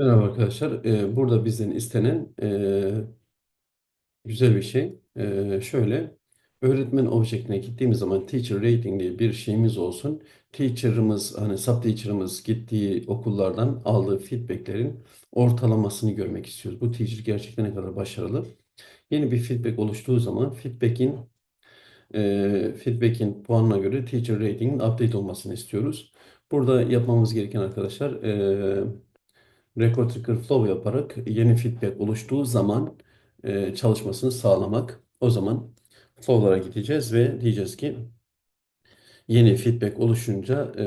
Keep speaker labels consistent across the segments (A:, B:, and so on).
A: Merhaba arkadaşlar. Ee, burada bizden istenen e, güzel bir şey. Ee, şöyle, öğretmen objektiğine gittiğimiz zaman teacher rating diye bir şeyimiz olsun. Teacher'ımız, hani sub teacher'ımız gittiği okullardan aldığı feedbacklerin ortalamasını görmek istiyoruz. Bu teacher gerçekten ne kadar başarılı. Yeni bir feedback oluştuğu zaman feedback'in e, feedback'in puanına göre teacher rating'in update olmasını istiyoruz. Burada yapmamız gereken arkadaşlar e, Record Flow yaparak yeni feedback oluştuğu zaman e, çalışmasını sağlamak. O zaman flow'lara gideceğiz ve diyeceğiz ki yeni feedback oluşunca e,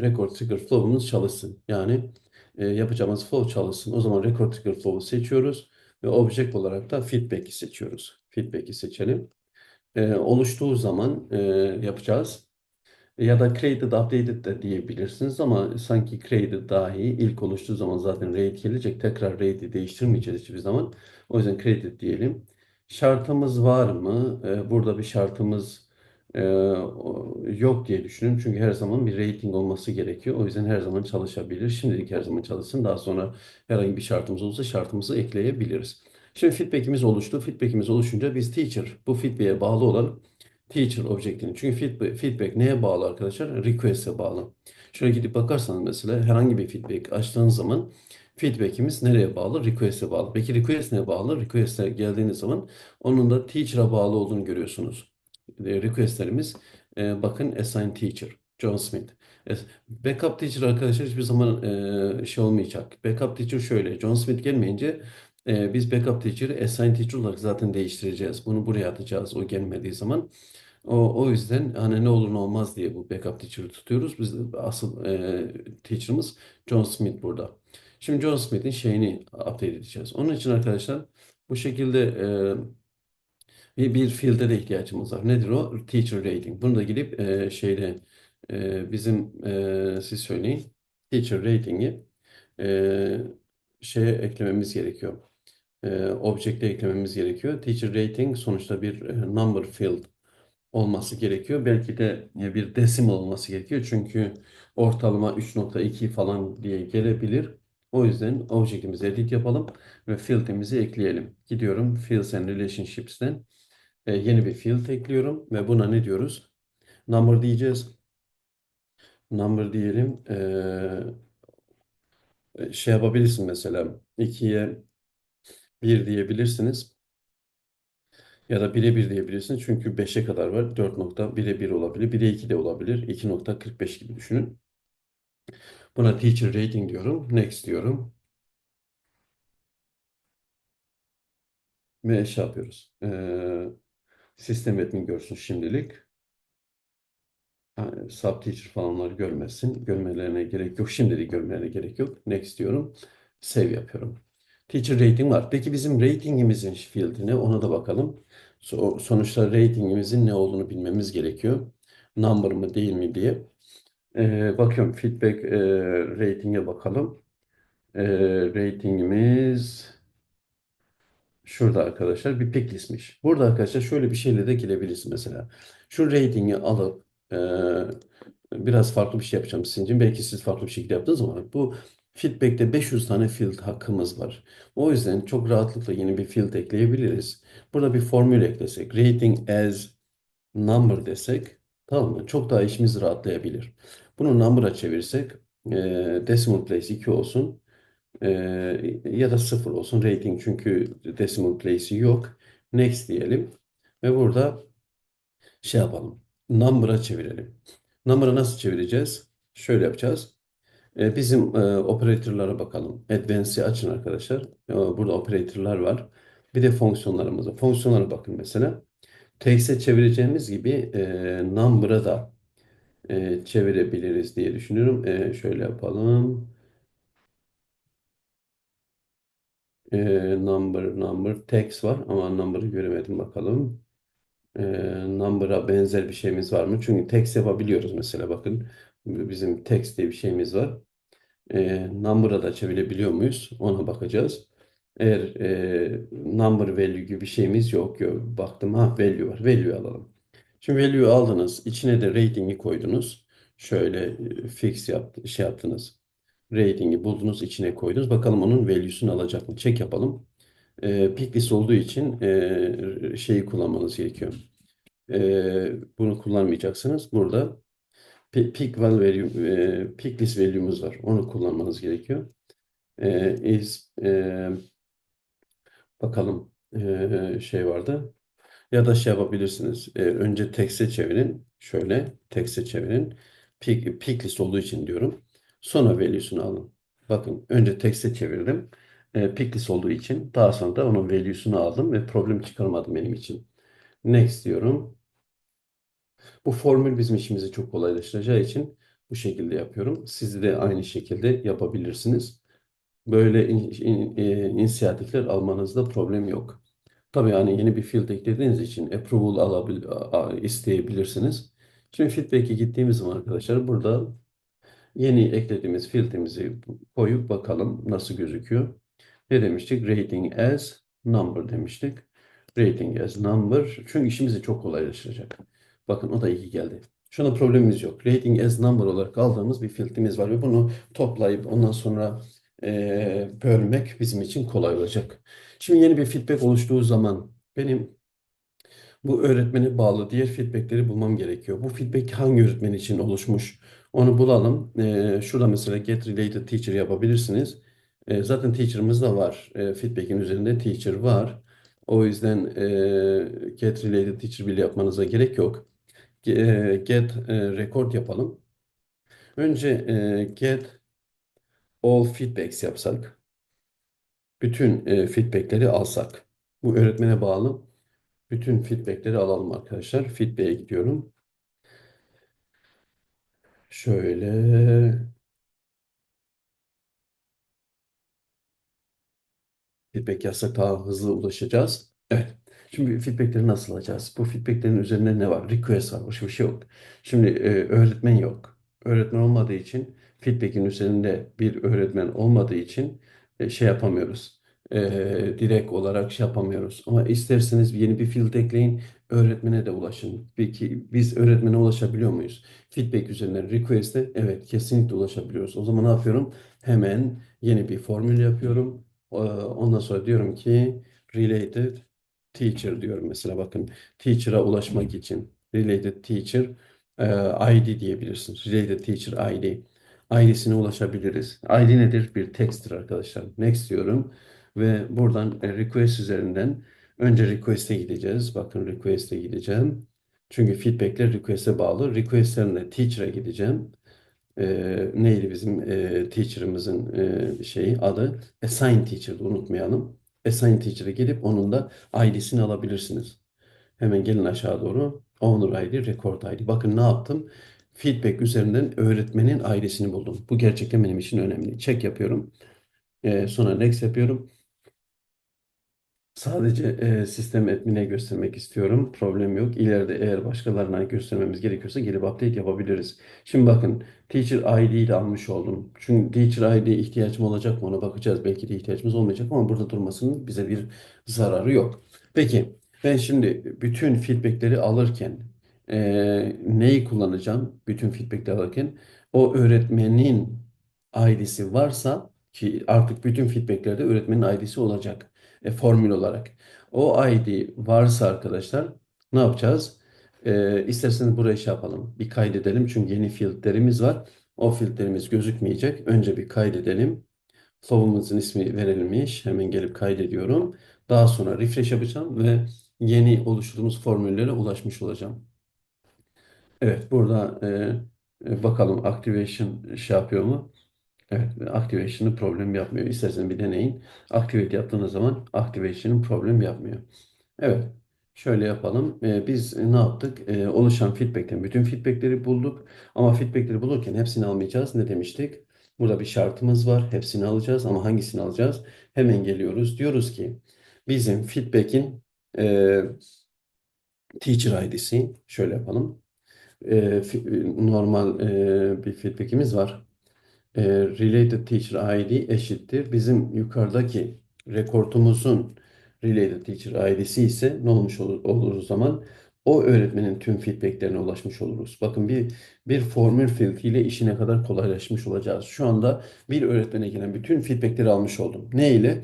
A: Record Trigger Flow'umuz çalışsın. Yani e, yapacağımız flow çalışsın. O zaman Record Trigger Flow'u seçiyoruz ve object olarak da feedback'i seçiyoruz. Feedback'i seçelim. E, oluştuğu zaman e, yapacağız. Ya da created, updated de diyebilirsiniz ama sanki created daha iyi. İlk oluştuğu zaman zaten rate gelecek. Tekrar rate'i değiştirmeyeceğiz hiçbir zaman. O yüzden created diyelim. Şartımız var mı? Ee, burada bir şartımız e, yok diye düşünün. Çünkü her zaman bir rating olması gerekiyor. O yüzden her zaman çalışabilir. Şimdilik her zaman çalışsın. Daha sonra herhangi bir şartımız olursa şartımızı ekleyebiliriz. Şimdi feedback'imiz oluştu. Feedback'imiz oluşunca biz teacher bu feedback'e bağlı olan Teacher object'ini. Çünkü feedback, feedback neye bağlı arkadaşlar? Request'e bağlı. Şöyle gidip bakarsanız mesela herhangi bir feedback açtığınız zaman feedback'imiz nereye bağlı? Request'e bağlı. Peki request neye bağlı? Request'e geldiğiniz zaman onun da teacher'a bağlı olduğunu görüyorsunuz. Request'lerimiz e, bakın assign teacher. John Smith. E, Backup teacher arkadaşlar hiçbir zaman e, şey olmayacak. Backup teacher şöyle. John Smith gelmeyince e, biz backup teacher'ı assign teacher olarak zaten değiştireceğiz. Bunu buraya atacağız o gelmediği zaman. O, o yüzden hani ne olur ne olmaz diye bu backup teacher'ı tutuyoruz. Biz asıl e, teacher'ımız John Smith burada. Şimdi John Smith'in şeyini update edeceğiz. Onun için arkadaşlar bu şekilde e, bir, bir field'e de ihtiyacımız var. Nedir o? Teacher rating. Bunu da gidip e, şeyde e, bizim e, siz söyleyin. Teacher rating'i e, şeye eklememiz gerekiyor. E, object'e eklememiz gerekiyor. Teacher rating sonuçta bir e, number field olması gerekiyor. Belki de e, bir decimal olması gerekiyor. Çünkü ortalama 3.2 falan diye gelebilir. O yüzden object'imizi edit yapalım ve field'imizi ekleyelim. Gidiyorum Fields and Relationships'ten e, yeni bir field ekliyorum ve buna ne diyoruz? Number diyeceğiz. Number diyelim. E, şey yapabilirsin mesela 2'ye 1 diyebilirsiniz. Ya da 1'e 1 diyebilirsiniz. Çünkü 5'e kadar var. 4.1'e 1 olabilir. 1'e 2 de olabilir. 2.45 gibi düşünün. Buna teacher rating diyorum. Next diyorum. Ve şey yapıyoruz. Ee, sistem admin görsün şimdilik. Yani sub teacher falanları görmesin. Görmelerine gerek yok. Şimdilik görmelerine gerek yok. Next diyorum. Save yapıyorum. Teacher rating var. Peki bizim ratingimizin field'i ne? Ona da bakalım. So- sonuçta ratingimizin ne olduğunu bilmemiz gerekiyor. Number mı değil mi diye. Ee, bakıyorum feedback e, rating'e bakalım. Ee, ratingimiz şurada arkadaşlar bir pick listmiş. Burada arkadaşlar şöyle bir şeyle de girebiliriz mesela. Şu rating'i alıp e, biraz farklı bir şey yapacağım sizin için. Belki siz farklı bir şekilde yaptığınız zaman bu feedback'te 500 tane field hakkımız var. O yüzden çok rahatlıkla yeni bir field ekleyebiliriz. Burada bir formül eklesek. Rating as number desek tamam mı? Çok daha işimiz rahatlayabilir. Bunu number'a çevirsek e, decimal place 2 olsun. E, ya da 0 olsun rating çünkü decimal place'i yok. Next diyelim. Ve burada şey yapalım. Number'a çevirelim. Number'a nasıl çevireceğiz? Şöyle yapacağız. E, bizim e, operatörlere bakalım. Advanced'i açın arkadaşlar. E, burada operatörler var. Bir de fonksiyonlarımız var. Fonksiyonlara bakın mesela. Text'e çevireceğimiz gibi e, number'a da çevirebiliriz diye düşünüyorum. Şöyle yapalım. Number, number, text var ama number'ı göremedim bakalım. Number'a benzer bir şeyimiz var mı? Çünkü text yapabiliyoruz mesela bakın. Bizim text diye bir şeyimiz var. E, number'a da çevirebiliyor muyuz? Ona bakacağız. Eğer e, number value gibi bir şeyimiz yok. yok. Baktım ha value var. Value alalım. Şimdi value aldınız. içine de rating'i koydunuz. Şöyle e, fix yaptı, şey yaptınız. rating'i buldunuz, içine koydunuz. Bakalım onun value'sunu alacak mı? Check yapalım. E, pick list olduğu için e, şeyi kullanmanız gerekiyor. E, bunu kullanmayacaksınız. Burada pick value, pick list value'muz var. Onu kullanmanız gerekiyor. İs bakalım şey vardı. Ya da şey yapabilirsiniz. Önce text'e çevirin. Şöyle text'e çevirin. Pick, pick list olduğu için diyorum. Sonra value'sunu alın. Bakın önce text'e çevirdim. E, pick list olduğu için. Daha sonra da onun value'sunu aldım ve problem çıkarmadım benim için. Next diyorum. Bu formül bizim işimizi çok kolaylaştıracağı için bu şekilde yapıyorum. Siz de aynı şekilde yapabilirsiniz. Böyle in- in- e, inisiyatifler almanızda problem yok. Tabii yani yeni bir field eklediğiniz için approval alabil, isteyebilirsiniz. Şimdi feedback'e gittiğimiz zaman arkadaşlar burada yeni eklediğimiz field'imizi koyup bakalım nasıl gözüküyor. Ne demiştik? Rating as number demiştik. Rating as number. Çünkü işimizi çok kolaylaştıracak. Bakın o da iyi geldi. Şuna problemimiz yok. Rating as number olarak aldığımız bir field'imiz var ve bunu toplayıp ondan sonra eee, bölmek bizim için kolay olacak. Şimdi yeni bir feedback oluştuğu zaman benim bu öğretmene bağlı diğer feedbackleri bulmam gerekiyor. Bu feedback hangi öğretmen için oluşmuş? Onu bulalım. Ee, şurada mesela get related teacher yapabilirsiniz. Ee, zaten teacher'ımız da var. Ee, feedback'in üzerinde teacher var. O yüzden e, get related teacher bile yapmanıza gerek yok. E, Get e, record yapalım. Önce e, get all feedbacks yapsak. Bütün e, feedbackleri alsak. Bu öğretmene bağlı. Bütün feedbackleri alalım arkadaşlar. Feedback'e gidiyorum. Şöyle feedback yazsak daha hızlı ulaşacağız. Evet. Şimdi feedbackleri nasıl alacağız? Bu feedbacklerin üzerinde ne var? Request var. Başka bir şey yok. Şimdi e, öğretmen yok. Öğretmen olmadığı için feedback'in üzerinde bir öğretmen olmadığı için e, şey yapamıyoruz. E, direkt olarak şey yapamıyoruz. Ama isterseniz yeni bir field ekleyin. Öğretmene de ulaşın. Peki biz öğretmene ulaşabiliyor muyuz? Feedback üzerinden request'e evet kesinlikle ulaşabiliyoruz. O zaman ne yapıyorum? Hemen yeni bir formül yapıyorum. Ondan sonra diyorum ki related teacher diyorum mesela bakın teacher'a ulaşmak için related teacher e, ID diyebilirsiniz. Related teacher ID. ID'sine ulaşabiliriz. ID nedir? Bir text'tir arkadaşlar. Next diyorum ve buradan e, request üzerinden önce request'e gideceğiz. Bakın request'e gideceğim. Çünkü feedback'ler request'e bağlı. Request'lerine teacher'a gideceğim. Ee, neydi bizim e, teacher'ımızın e, şeyi adı? Assign Teacher'dı unutmayalım. Assign Teacher'a gelip onun da ID'sini alabilirsiniz. Hemen gelin aşağı doğru. Owner ID, Record ID. Bakın ne yaptım? Feedback üzerinden öğretmenin ID'sini buldum. Bu gerçekten benim için önemli. Check yapıyorum. Ee, sonra next yapıyorum. Sadece e, sistem admin'e göstermek istiyorum. Problem yok. İleride eğer başkalarına göstermemiz gerekiyorsa gelip update yapabiliriz. Şimdi bakın Teacher ID'yi de almış oldum. Çünkü Teacher ID'ye ihtiyacım olacak mı ona bakacağız. Belki de ihtiyacımız olmayacak ama burada durmasının bize bir zararı yok. Peki ben şimdi bütün feedbackleri alırken e, neyi kullanacağım? Bütün feedbackleri alırken o öğretmenin ID'si varsa ki artık bütün feedbacklerde öğretmenin ID'si olacak e, formül olarak. O ID varsa arkadaşlar ne yapacağız? E, isterseniz buraya şey yapalım. Bir kaydedelim çünkü yeni fieldlerimiz var. O fieldlerimiz gözükmeyecek. Önce bir kaydedelim. Flow'umuzun ismi verilmiş. Hemen gelip kaydediyorum. Daha sonra refresh yapacağım ve yeni oluşturduğumuz formüllere ulaşmış olacağım. Evet burada e, e, bakalım activation şey yapıyor mu? Evet, activation'ı problem yapmıyor. İsterseniz bir deneyin. Activate yaptığınız zaman activation'ın problem yapmıyor. Evet, şöyle yapalım. Ee, biz ne yaptık? Ee, oluşan feedback'ten bütün feedback'leri bulduk. Ama feedback'leri bulurken hepsini almayacağız. Ne demiştik? Burada bir şartımız var. Hepsini alacağız ama hangisini alacağız? Hemen geliyoruz. Diyoruz ki bizim feedback'in e, teacher ID'si şöyle yapalım. E, normal e, bir feedback'imiz var e, related teacher ID eşittir. Bizim yukarıdaki rekortumuzun related teacher ID'si ise ne olmuş olur, o zaman? o öğretmenin tüm feedbacklerine ulaşmış oluruz. Bakın bir bir formül filtriyle işi ne kadar kolaylaşmış olacağız. Şu anda bir öğretmene gelen bütün feedbackleri almış oldum. Ne ile?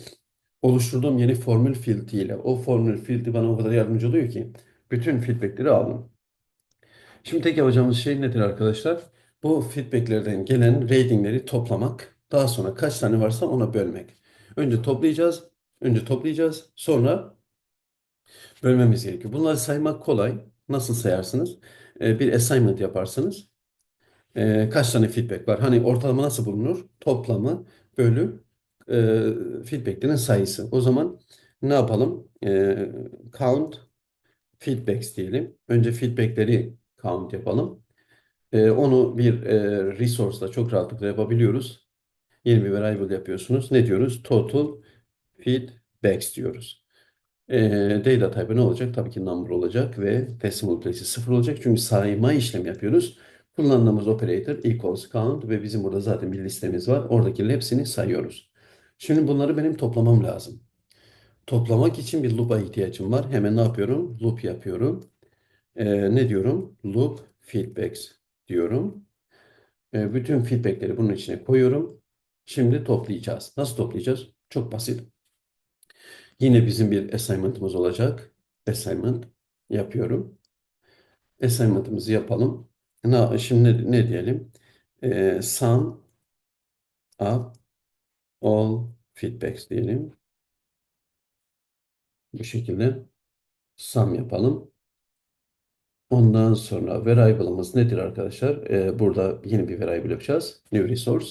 A: Oluşturduğum yeni formül filtriyle. O formül filtri bana o kadar yardımcı oluyor ki bütün feedbackleri aldım. Şimdi tek yapacağımız şey nedir arkadaşlar? Bu feedbacklerden gelen ratingleri toplamak. Daha sonra kaç tane varsa ona bölmek. Önce toplayacağız. Önce toplayacağız. Sonra bölmemiz gerekiyor. Bunları saymak kolay. Nasıl sayarsınız? Ee, bir assignment yaparsınız. Ee, kaç tane feedback var? Hani ortalama nasıl bulunur? Toplamı bölü e, feedbacklerin sayısı. O zaman ne yapalım? Ee, count feedbacks diyelim. Önce feedbackleri count yapalım. Ee, onu bir e, resource'la çok rahatlıkla yapabiliyoruz. Yeni bir variable yapıyorsunuz. Ne diyoruz? Total feedbacks diyoruz. Ee, data type ne olacak? Tabii ki number olacak ve decimal place'i sıfır olacak. Çünkü sayma işlemi yapıyoruz. Kullandığımız operator equals count ve bizim burada zaten bir listemiz var. Oradakilerin hepsini sayıyoruz. Şimdi bunları benim toplamam lazım. Toplamak için bir loop'a ihtiyacım var. Hemen ne yapıyorum? Loop yapıyorum. Ee, ne diyorum? Loop feedbacks diyorum. Ee, bütün feedbackleri bunun içine koyuyorum. Şimdi toplayacağız. Nasıl toplayacağız? Çok basit. Yine bizim bir assignment'ımız olacak. Assignment yapıyorum. Assignment'ımızı yapalım. Ne, şimdi ne, diyelim? Ee, sum up all feedbacks diyelim. Bu şekilde sum yapalım. Ondan sonra variable'ımız nedir arkadaşlar? Ee, burada yeni bir variable yapacağız. New resource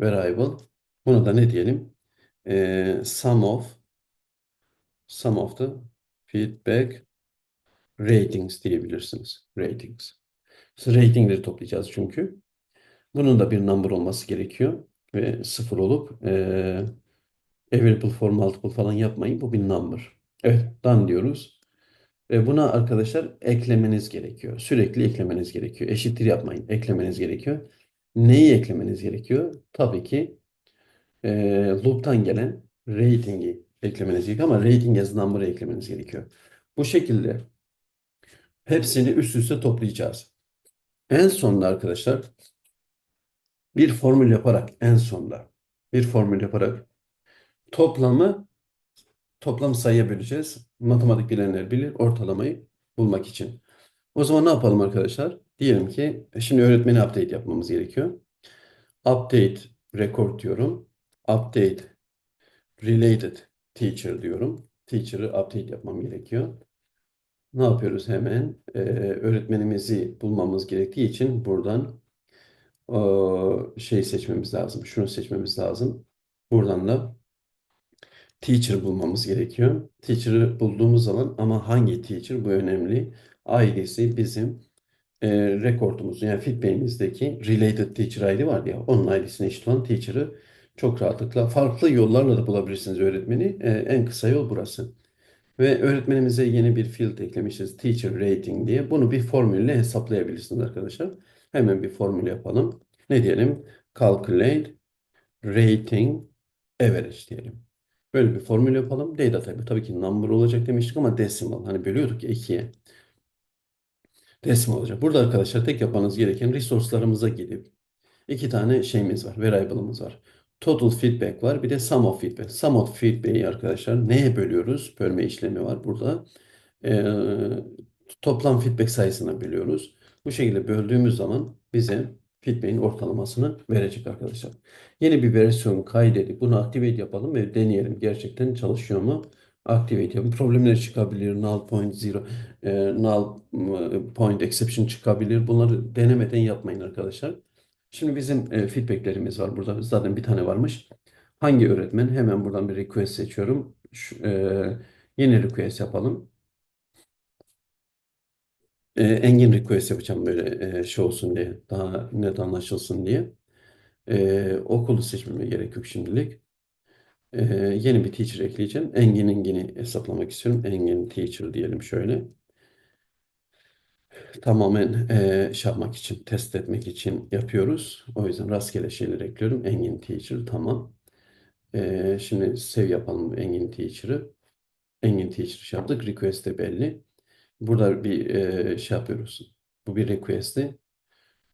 A: variable. Buna da ne diyelim? Ee, sum of sum of the feedback ratings diyebilirsiniz. Ratings. Ratingleri toplayacağız çünkü. Bunun da bir number olması gerekiyor. Ve sıfır olup e, available for multiple falan yapmayın. Bu bir number. Evet, done diyoruz. Ve buna arkadaşlar eklemeniz gerekiyor. Sürekli eklemeniz gerekiyor. Eşittir yapmayın. Eklemeniz gerekiyor. Neyi eklemeniz gerekiyor? Tabii ki e, loop'tan gelen rating'i eklemeniz gerekiyor ama rating as number'ı eklemeniz gerekiyor. Bu şekilde hepsini üst üste toplayacağız. En sonunda arkadaşlar bir formül yaparak en sonda bir formül yaparak toplamı toplam sayıya böleceğiz. Matematik bilenler bilir ortalamayı bulmak için. O zaman ne yapalım arkadaşlar? Diyelim ki şimdi öğretmeni update yapmamız gerekiyor. Update record diyorum. Update related teacher diyorum. Teacher'ı update yapmam gerekiyor. Ne yapıyoruz hemen? Ee, öğretmenimizi bulmamız gerektiği için buradan o şey seçmemiz lazım. Şunu seçmemiz lazım. Buradan da teacher bulmamız gerekiyor. Teacher'ı bulduğumuz zaman ama hangi teacher bu önemli. ID'si bizim e, rekordumuzun yani feedback'imizdeki related teacher ID var ya onun ID'sine eşit olan teacher'ı çok rahatlıkla farklı yollarla da bulabilirsiniz öğretmeni. E, en kısa yol burası. Ve öğretmenimize yeni bir field eklemişiz. Teacher rating diye. Bunu bir formülle hesaplayabilirsiniz arkadaşlar. Hemen bir formül yapalım. Ne diyelim? Calculate rating average diyelim. Böyle bir formül yapalım. Data type tabii ki number olacak demiştik ama decimal. Hani bölüyorduk ya ikiye. Decimal olacak. Burada arkadaşlar tek yapmanız gereken resource'larımıza gidip iki tane şeyimiz var. Variable'ımız var. Total feedback var. Bir de sum of feedback. Sum of feedback'i arkadaşlar neye bölüyoruz? Bölme işlemi var burada. Ee, toplam feedback sayısına bölüyoruz. Bu şekilde böldüğümüz zaman bize feedback'in ortalamasını verecek arkadaşlar. Yeni bir versiyon kaydedip bunu activate yapalım ve deneyelim. Gerçekten çalışıyor mu? Activate yapalım. Problemler çıkabilir. Null point zero, e, null e, point exception çıkabilir. Bunları denemeden yapmayın arkadaşlar. Şimdi bizim e, feedbacklerimiz var burada. Zaten bir tane varmış. Hangi öğretmen? Hemen buradan bir request seçiyorum. Şu, e, yeni request yapalım. E, engin request yapacağım böyle e, şey olsun diye. Daha net anlaşılsın diye. E, okulu seçmeme gerek yok şimdilik. E, yeni bir teacher ekleyeceğim. Engin Engin'i hesaplamak istiyorum. Engin teacher diyelim şöyle tamamen e, şey yapmak için, test etmek için yapıyoruz. O yüzden rastgele şeyler ekliyorum. Engin Teacher tamam. E, şimdi save yapalım Engin Teacher'ı. Engin Teacher şey yaptık. Request de belli. Burada bir e, şey yapıyoruz. Bu bir request'i.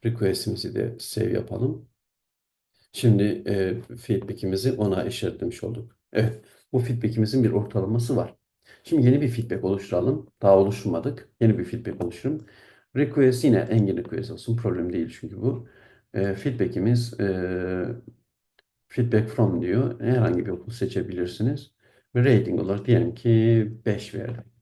A: Request'imizi de save yapalım. Şimdi e, feedback'imizi ona işaretlemiş olduk. Evet, bu feedback'imizin bir ortalaması var. Şimdi yeni bir feedback oluşturalım. Daha oluşturmadık. Yeni bir feedback oluşturun. Request yine engin request olsun. Problem değil çünkü bu. E, feedback'imiz e, feedback from diyor. Herhangi bir okul seçebilirsiniz. Ve rating olarak diyelim ki 5 verdim.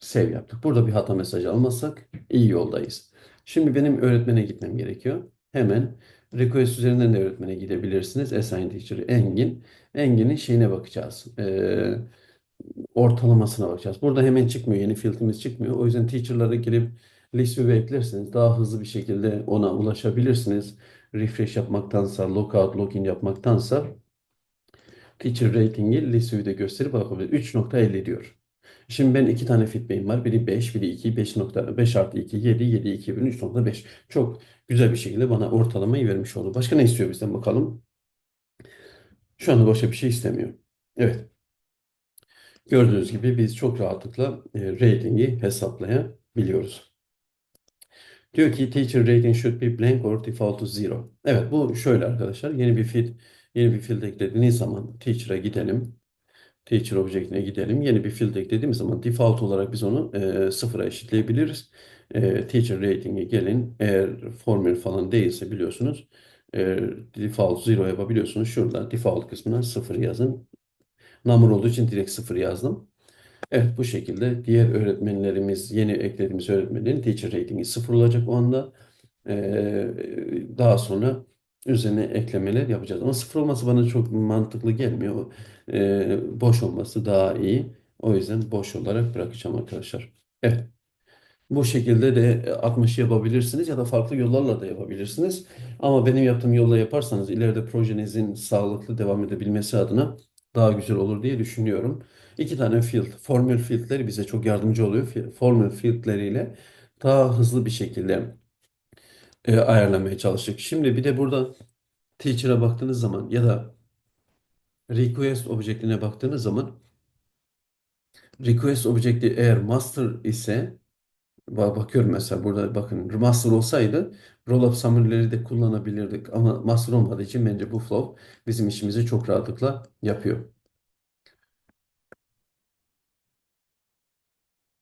A: Save yaptık. Burada bir hata mesajı almazsak iyi yoldayız. Şimdi benim öğretmene gitmem gerekiyor. Hemen request üzerinden de öğretmene gidebilirsiniz. Assign Teacher Engin. Engin'in şeyine bakacağız. Ee, ortalamasına bakacağız. Burada hemen çıkmıyor. Yeni field'imiz çıkmıyor. O yüzden teacher'lara girip list view eklerseniz daha hızlı bir şekilde ona ulaşabilirsiniz. Refresh yapmaktansa, lockout, login yapmaktansa teacher rating'i list view'de gösterip bakabilir. 3.50 diyor. Şimdi ben iki tane feedback'im var. Biri 5, biri 2. 5.5 artı 2, 7, 7, 2, 1, 3.5. Çok güzel bir şekilde bana ortalamayı vermiş oldu. Başka ne istiyor bizden bakalım. Şu anda başka bir şey istemiyor. Evet. Gördüğünüz gibi biz çok rahatlıkla e, rating'i hesaplayabiliyoruz. Diyor ki teacher rating should be blank or default to zero. Evet bu şöyle arkadaşlar. Yeni bir field, yeni bir field eklediğiniz zaman teacher'a gidelim. Teacher object'ine gidelim. Yeni bir field eklediğimiz zaman default olarak biz onu e, sıfıra eşitleyebiliriz. E, teacher rating'e gelin. Eğer formül falan değilse biliyorsunuz e, default zero yapabiliyorsunuz. Şurada default kısmına sıfır yazın. Number olduğu için direkt sıfır yazdım. Evet bu şekilde diğer öğretmenlerimiz, yeni eklediğimiz öğretmenlerin teacher rating'i sıfır olacak o anda. Ee, daha sonra üzerine eklemeler yapacağız. Ama sıfır olması bana çok mantıklı gelmiyor. Ee, boş olması daha iyi. O yüzden boş olarak bırakacağım arkadaşlar. Evet. Bu şekilde de 60 yapabilirsiniz ya da farklı yollarla da yapabilirsiniz. Ama benim yaptığım yolla yaparsanız ileride projenizin sağlıklı devam edebilmesi adına daha güzel olur diye düşünüyorum. İki tane field, formül fieldleri bize çok yardımcı oluyor. Formül fieldleriyle daha hızlı bir şekilde e, ayarlamaya çalıştık. Şimdi bir de burada teacher'a baktığınız zaman ya da request object'ine baktığınız zaman request object'i eğer master ise Ba- Bakıyorum mesela burada bakın master olsaydı rollup summary'leri de kullanabilirdik ama master olmadığı için bence bu flow bizim işimizi çok rahatlıkla yapıyor.